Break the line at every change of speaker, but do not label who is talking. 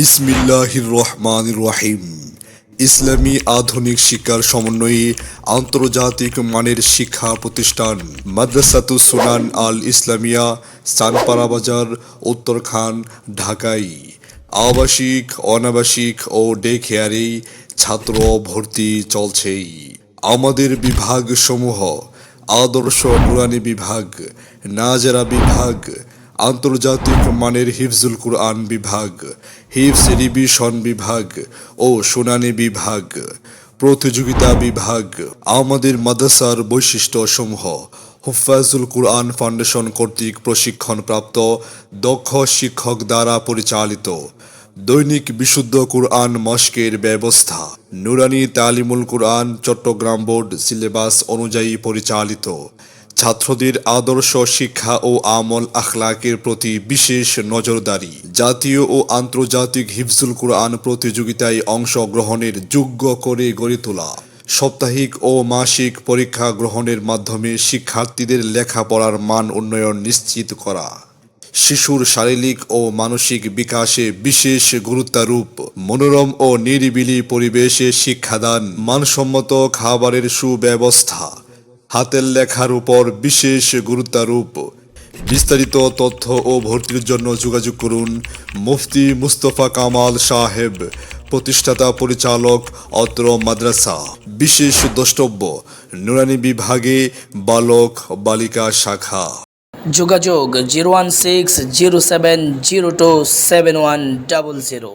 বিসমিল্লাহির রহমান রহিম ইসলামী আধুনিক শিক্ষার সমন্বয়ে আন্তর্জাতিক মানের শিক্ষা প্রতিষ্ঠান মাদ্রাসাতু সুনান আল ইসলামিয়া, সানপাড়া বাজার, উত্তরখান, ঢাকাই। আবাসিক, অনাবাসিক ও ডে কেয়ারে ছাত্র ভর্তি চলছেই। আমাদের বিভাগ সমূহ আদর্শ নুরানি বিভাগ, নাজেরা বিভাগ আন্তর্জাতিক মানের হিফজুল কুরআন বিভাগ, হিফজ রিভিশন বিভাগ ও শুনানি বিভাগ, প্রতিযোগিতা বিভাগ, আমাদের মাদ্রাসার বৈশিষ্ট্যসমূহ, হুফাজুল কুরআন ফাউন্ডেশন কর্তৃক প্রশিক্ষণপ্রাপ্ত দক্ষ শিক্ষক দ্বারা পরিচালিত দৈনিক বিশুদ্ধ কুরআন মস্কের ব্যবস্থা, নুরানি তালিমুল কুরআন, চট্টগ্রাম বোর্ড সিলেবাস অনুযায়ী পরিচালিত। ছাত্রদের আদর্শ, শিক্ষা ও আমল আখলাকের প্রতি বিশেষ নজরদারি। জাতীয় ও আন্তর্জাতিক হিফজুল কুরআন প্রতিযোগিতায় অংশগ্রহণের যোগ্য করে গড়ে তোলা। সাপ্তাহিক ও মাসিক পরীক্ষা গ্রহণের মাধ্যমে শিক্ষার্থীদের লেখাপড়ার মান উন্নয়ন নিশ্চিত করা। শিশুর শারীরিক ও মানসিক বিকাশে বিশেষ গুরুত্বারোপ। মনোরম ও নিরিবিলি পরিবেশে শিক্ষাদান, মানসম্মত খাবারের সুব্যবস্থা। হাতের লেখার উপর বিশেষ গুরুত্বারোপ। বিস্তারিত তথ্য ও ভর্তির জন্য যোগাযোগ করুন মুফতি মুস্তফা কামাল সাহেব, প্রতিষ্ঠাতা পরিচালক অত্র মাদ্রাসা। বিশেষ দ্রষ্টব্য, নুরানি বিভাগে বালক বালিকা শাখা।
যোগাযোগ zero one six zero seven zero two seven one double zero.